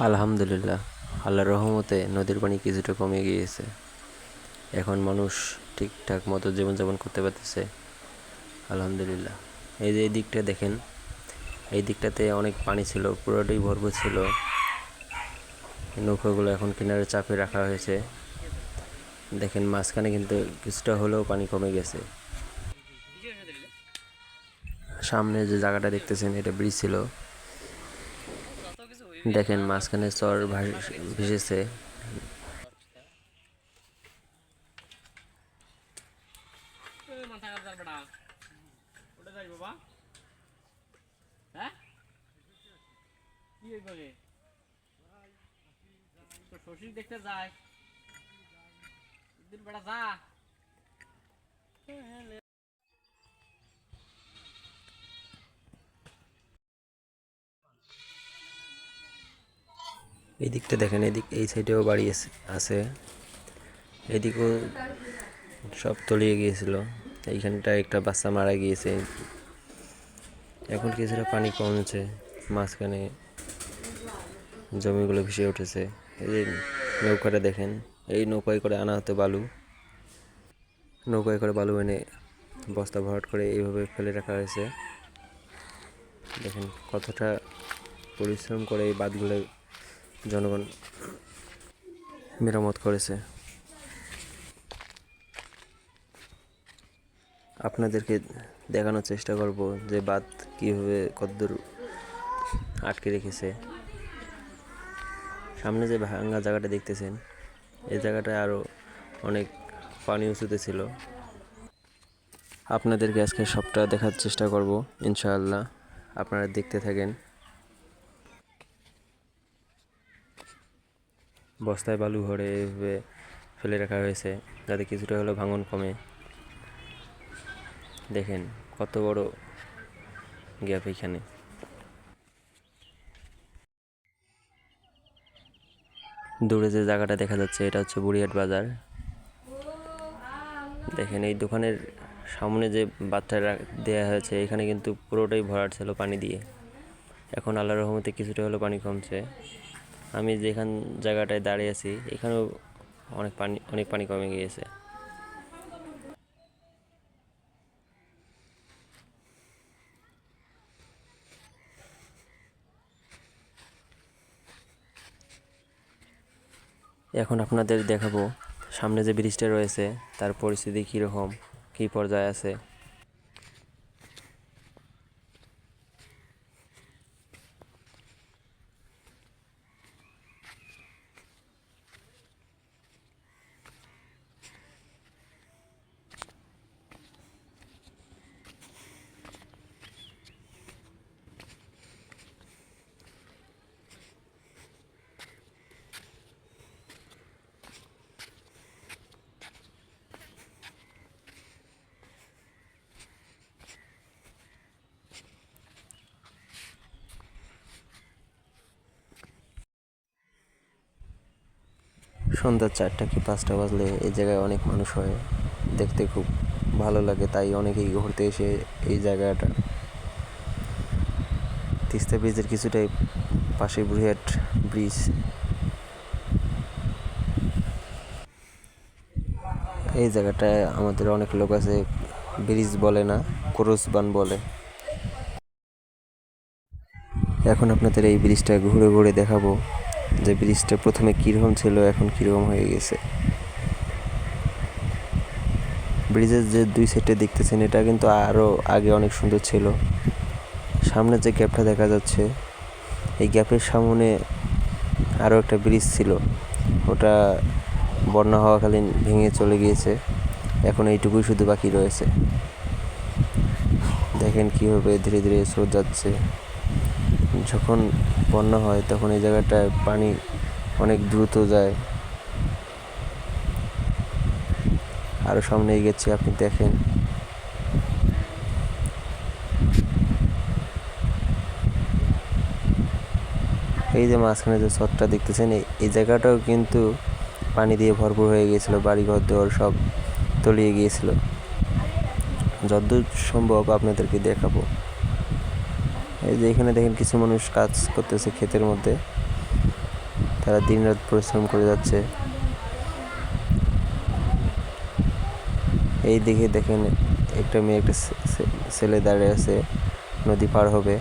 আলহামদুলিল্লাহ, আল্লাহর রহমতে নদীর পানি কিছুটা কমে গিয়েছে। এখন মানুষ ঠিকঠাক মতো জীবনযাপন করতে পারতেছে। আলহামদুলিল্লাহ। এই যে এই দিকটা দেখেন, এই দিকটাতে অনেক পানি ছিল, পুরোটাই ভরপুর ছিল। নৌকাগুলো এখন কিনারে চাপে রাখা হয়েছে। দেখেন মাঝখানে কিন্তু কিছুটা হলেও পানি কমে গেছে। সামনে যে জায়গাটা দেখতেছেন, এটা ব্রিজ ছিল। দেখেন মাঝখানে চর ভাস- ভেসেছে। হ্যাঁ? দেখতে যায় দিন বেটা যা এই দিকটা দেখেন, এদিক, এই সাইডেও বাড়ি আছে। এদিকেও সব তলিয়ে গিয়েছিল। এইখানটা একটা বাচ্চা মারা গিয়েছে। এখন কিছুটা পানি কমছে, মাঝখানে জমিগুলো ভেসে উঠেছে। এই যে নৌকাটা দেখেন, এই নৌকায় করে আনা হতো বালু। নৌকায় করে বালু এনে বস্তা ভরাট করে এইভাবে ফেলে রাখা হয়েছে। দেখেন কতটা পরিশ্রম করে এই বাঁধগুলো জনগণ মেরামত করেছে। আপনাদেরকে দেখানোর চেষ্টা করব যে বাঁধ কীভাবে কতদূর আটকে রেখেছে। সামনে যে ভাঙ্গা জায়গাটা দেখতেছেন, এই জায়গাটায় আরও অনেক পানি উঁচুতে ছিল। আপনাদেরকে আজকে সবটা দেখার চেষ্টা করব, ইনশাআল্লাহ। আপনারা দেখতে থাকেন। বস্তায় বালু ভরে ফেলে রাখা হয়েছে, যাতে কিছুটা হলেও ভাঙন কমে। দেখেন কত বড় গ্যাপ এখানে। দূরে যে জায়গাটা দেখা যাচ্ছে, এটা হচ্ছে বুড়িহাট বাজার। দেখেন এই দোকানের সামনে যে বাচ্চা দেওয়া হয়েছে, এখানে কিন্তু পুরোটাই ভরাট ছিল পানি দিয়ে। এখন আল্লাহ রহমতে কিছুটা হলেও পানি কমছে। আমি যেখান জায়গাটায় দাঁড়িয়ে আছি, এখানেও অনেক পানি অনেক পানি কমে গিয়েছে। এখন আপনাদের দেখাবো, সামনে যে ব্রিজটা রয়েছে, তার পরিস্থিতি কীরকম, কী পর্যায়ে আছে। সন্ধ্যা চারটা কি পাঁচটা বাজলে এই জায়গায় অনেক মানুষ হয়। দেখতে খুব ভালো লাগে, তাই অনেকেই ঘুরতে এসে এই জায়গাটা। তিস্তা ব্রিজের কিছুটাই পাশে বুড়িহাট ব্রিজ। এই জায়গাটায় আমাদের অনেক লোক আছে, ব্রিজ বলে না, ক্রসবান বলে। এখন আপনাদের এই ব্রিজটা ঘুরে ঘুরে দেখাবো। যে ব্রিজটা প্রথমে কীরকম ছিল, এখন কীরকম হয়ে গেছে। ব্রিজের যে দুই সাইডে দেখতেছেন, এটা কিন্তু আরও আগে অনেক সুন্দর ছিল। সামনে যে গ্যাপটা দেখা যাচ্ছে, এই গ্যাপের সামনে আরও একটা ব্রিজ ছিল। ওটা বন্যা হওয়াকালীন ভেঙে চলে গিয়েছে। এখন এইটুকুই শুধু বাকি রয়েছে। দেখেন কীভাবে ধীরে ধীরে স্রোত যাচ্ছে। যখন বন্যা হয়, তখন এই জায়গাটায় পানি অনেক দ্রুত যায়। আরও সামনে এগেছে আপনি দেখেন। এই যে মাঝখানে যে ছটটা দেখতেছেন এই- জায়গাটাও কিন্তু পানি দিয়ে ভরপুর হয়ে গিয়েছিল, বাড়িঘর দোর সব তলিয়ে গিয়েছিল। যতদূর সম্ভব আপনাদেরকে দেখাবো। এই যে এখানে দেখেন কিছু মানুষ কাজ করতেছে ক্ষেতের মধ্যে। তারা দিনরাত পরিশ্রম করে যাচ্ছে। এই দিকে দেখেন একটা মেয়ে একটা ছেলে দাঁড়িয়ে আছে, নদী পার হবে।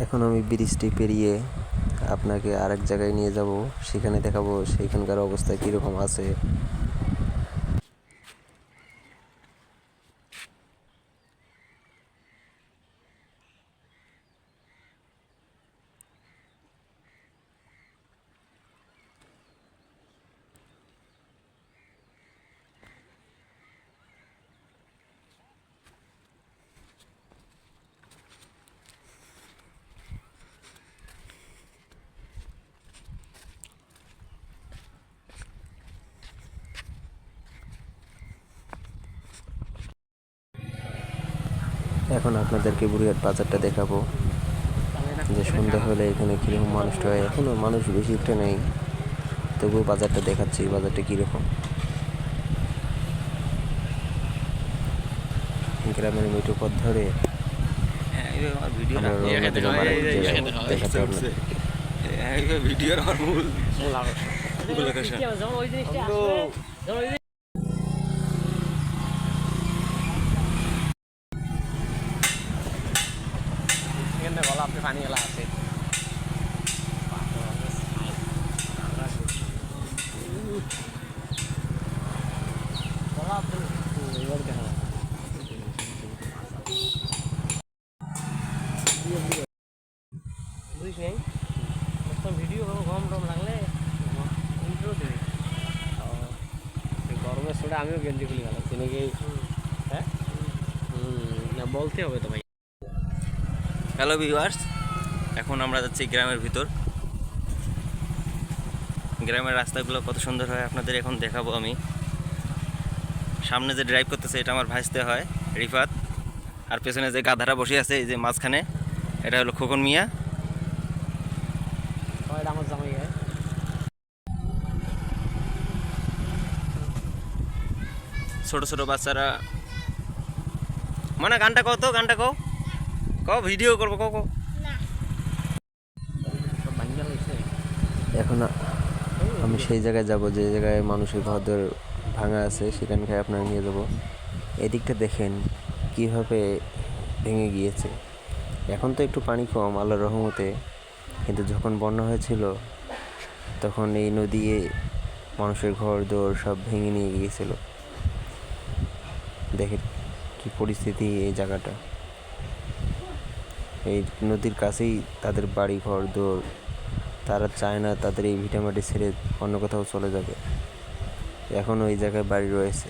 এখন আমি ব্রিজটি পেরিয়ে আপনাকে আরেক জায়গায় নিয়ে যাব। সেখানে দেখাবো সেখানকার অবস্থা কীরকম আছে। এখন আপনাদেরকে বুড়িহাট বাজারটা দেখাবো। যে সন্ধ্যা হলে এখানে কীরকম মানুষটা হয় এখনও মানুষ বেশি একটা নেই। তবুও বাজারটা দেখাচ্ছি বাজারটা কীরকম। গ্রামের মেঠো পথ ধরে ভিডিওর আমার মূল যেমন ওই জিনিসটা আসলে যেমন ওই জিনিস- এখানে গলা আপনি পানি গেলা আছে গলা আপনি এবার দেখা বুঝিস নাই তো ভিডিও করব গরম টম লাগলে ইন্ট্রো দিবি সোটা আমিও গেঞ্জি খুলে গেলাম তিনি কি হ্যাঁ? না বলতে হবে তো ভাই। হ্যালো ভিউয়ার্স এখন আমরা যাচ্ছি গ্রামের ভিতর। গ্রামের রাস্তাগুলো কত সুন্দর হয় আপনাদের এখন দেখাবো আমি। সামনে যে ড্রাইভ করতেছে এটা আমার ভাইসতে হয় রিফাত। আর পেছনে যে গাধারা বসে আছে এই যে মাঝখানে এটা হলো খোকন মিয়া। আমার জামাই। ছোট ছোট বাচ্চারা। মানে গানটা কও তো গানটা কও। কও ভিডিও করব কও কও। হয়েছে এখন আমি সেই জায়গায় যাব যে জায়গায় মানুষের ঘরদর ভাঙা আছে সেখানকার আপনারা নিয়ে যাব। এদিকটা দেখেন কীভাবে ভেঙে গিয়েছে। এখন তো একটু পানি কম আল্লাহর রহমতে। কিন্তু যখন বন্যা হয়েছিল তখন এই নদী মানুষের ঘর দোর সব ভেঙে নিয়ে গিয়েছিল। দেখেন কি পরিস্থিতি এই জায়গাটা। এই নদীর কাছেই তাদের বাড়ি, ঘর, দোর। তারা চায় না তাদের এই ভিটামাটি ছেড়ে অন্য কোথাও চলে যাবে। এখন ওই জায়গায় বাড়ি রয়েছে।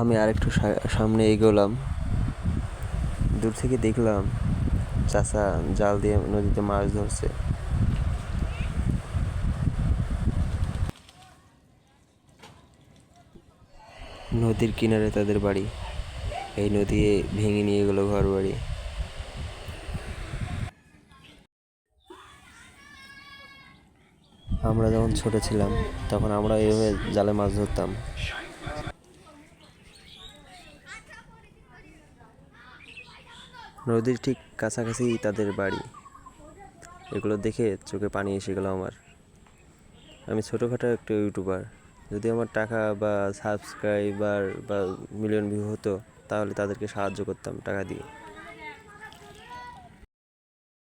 আমি আরেকটু সামনে এগোলাম। দূর থেকে দেখলাম চাচা জাল দিয়ে নদীতে মাছ ধরছে। নদীর কিনারে তাদের বাড়ি। এই নদী ভেঙে নিয়ে গেলো ঘর বাড়ি আমরা যখন ছোট ছিলাম, তখন আমরা এইভাবে জালে মাছ ধরতাম। নদীর ঠিক কাছাকাছি তাদের বাড়ি। এগুলো দেখে চোখে পানি এসে গেল আমার। আমি ছোটোখাটো একটা ইউটিউবার। যদি আমার টাকা বা সাবস্ক্রাইবার বা মিলিয়ন ভিউ হতো, তাহলে তাদেরকে সাহায্য করতাম টাকা দিয়ে।